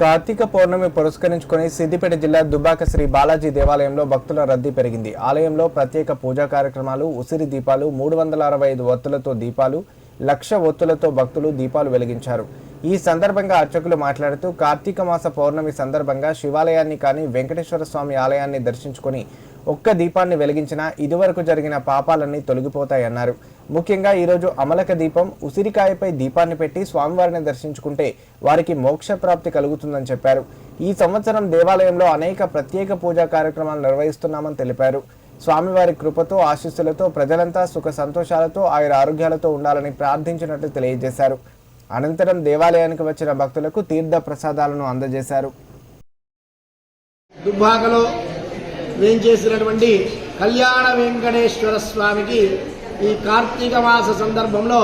కార్తీక పౌర్ణమి పురస్కరించుకొని సిద్దిపేట జిల్లా దుబ్బాక శ్రీ బాలాజీ దేవాలయంలో భక్తుల రద్దీ పెరిగింది. ఆలయంలో ప్రత్యేక పూజా కార్యక్రమాలు ఉసిరి దీపాలు మూడు వందల అరవై ఐదు ఒత్తులతో దీపాలు లక్ష ఒత్తులతో భక్తులు దీపాలు వెలిగించారు. ఈ సందర్భంగా అర్చకులు మాట్లాడుతూ కార్తీక మాస పౌర్ణమి సందర్భంగా శివాలయాన్ని కానీ వెంకటేశ్వర స్వామి ఆలయాన్ని దర్శించుకొని ఒక్క దీపాన్ని వెలిగించినా ఇదివరకు జరిగిన పాపాలన్నీ తొలగిపోతాయన్నారు. ముఖ్యంగా ఈరోజు అమలక దీపం ఉసిరికాయపై దీపాన్ని పెట్టి స్వామివారిని దర్శించుకుంటే వారికి మోక్ష ప్రాప్తి కలుగుతుందని చెప్పారు. ఈ సంవత్సరం దేవాలయంలో అనేక ప్రత్యేక పూజా కార్యక్రమాలు నిర్వహిస్తున్నామని తెలిపారు. స్వామివారి కృపతో ఆశీస్సులతో ప్రజలంతా సుఖ సంతోషాలతో ఆయన ఆరోగ్యాలతో ఉండాలని ప్రార్థించినట్లు తెలియజేశారు. అనంతరం దేవాలయానికి వచ్చిన భక్తులకు తీర్థ ప్రసాదాలను అందజేశారు. దుబ్బాకలో వేంచేసినటువంటి కళ్యాణ వెంకటేశ్వర స్వామికి ఈ కార్తీక మాస సందర్భంలో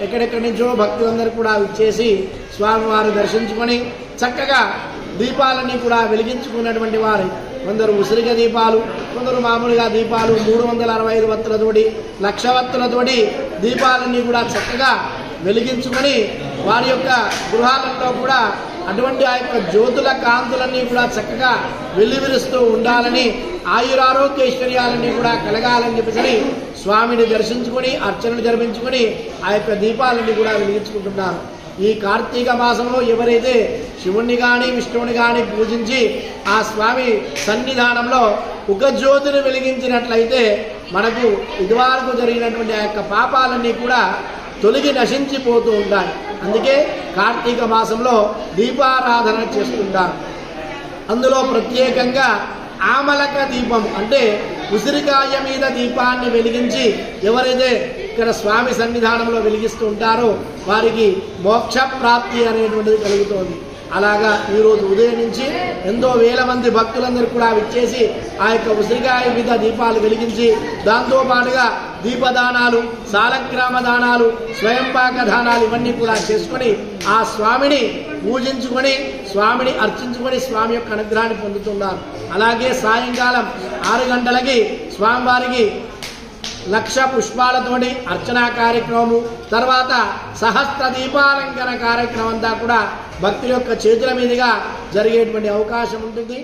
ఎక్కడెక్కడి నుంచో భక్తులందరూ కూడా విచ్చేసి స్వామివారు దర్శించుకొని చక్కగా దీపాలన్నీ కూడా వెలిగించుకున్నటువంటి వారు కొందరు ఉసిరిక దీపాలు కొందరు మామూలుగా దీపాలు మూడు వందల అరవై ఐదు వత్తులతోటి లక్ష వత్తులతోటి దీపాలన్నీ కూడా చక్కగా వెలిగించుకొని వారి యొక్క గృహాలలో కూడా అటువంటి ఆ యొక్క జ్యోతుల కాంతులన్నీ కూడా చక్కగా వెల్లివిరుస్తూ ఉండాలని ఆయురారోగ్యైశ్వర్యాలన్నీ కూడా కలగాలని చెప్పేసి స్వామిని దర్శించుకొని అర్చనలు జరిపించుకొని ఆ యొక్క దీపాలన్నీ కూడా వెలిగించుకుంటున్నారు. ఈ కార్తీక మాసంలో ఎవరైతే శివుణ్ణి కానీ విష్ణువుని కానీ పూజించి ఆ స్వామి సన్నిధానంలో ఒక జ్యోతిని వెలిగించినట్లయితే మనకు ఇదివరకు జరిగినటువంటి ఆ యొక్క పాపాలన్నీ కూడా తొలగి నశించిపోతూ ఉంటాయి. అందుకే కార్తీక మాసంలో దీపారాధన చేస్తుంటారు. అందులో ప్రత్యేకంగా ఆమలక దీపం అంటే ఉసిరికాయ మీద దీపాన్ని వెలిగించి ఎవరైతే ఇక్కడ స్వామి సన్నిధానంలో వెలిగిస్తూ ఉంటారో వారికి మోక్ష ప్రాప్తి అనేటువంటిది కలుగుతోంది. అలాగా ఈరోజు ఉదయం నుంచి ఎంతో వేల మంది భక్తులందరూ కూడా విచ్చేసి ఆ యొక్క ఉసిరికాయ మీద దీపాలు వెలిగించి దాంతో పాటుగా దీపదానాలు సాలగ్రామ దానాలు స్వయంపాక దానాలు ఇవన్నీ కూడా చేసుకొని ఆ స్వామిని పూజించుకొని స్వామిని అర్చించుకొని స్వామి యొక్క అనుగ్రహాన్ని పొందుతున్నారు. అలాగే సాయంకాలం ఆరు గంటలకి స్వామివారికి లక్ష పుష్పాలతోటి అర్చనా కార్యక్రమము తర్వాత సహస్ర దీపాలంకరణ కార్యక్రమం అంతా కూడా భక్తుల యొక్క చేతుల మీదుగా జరిగేటువంటి అవకాశం ఉంటుంది.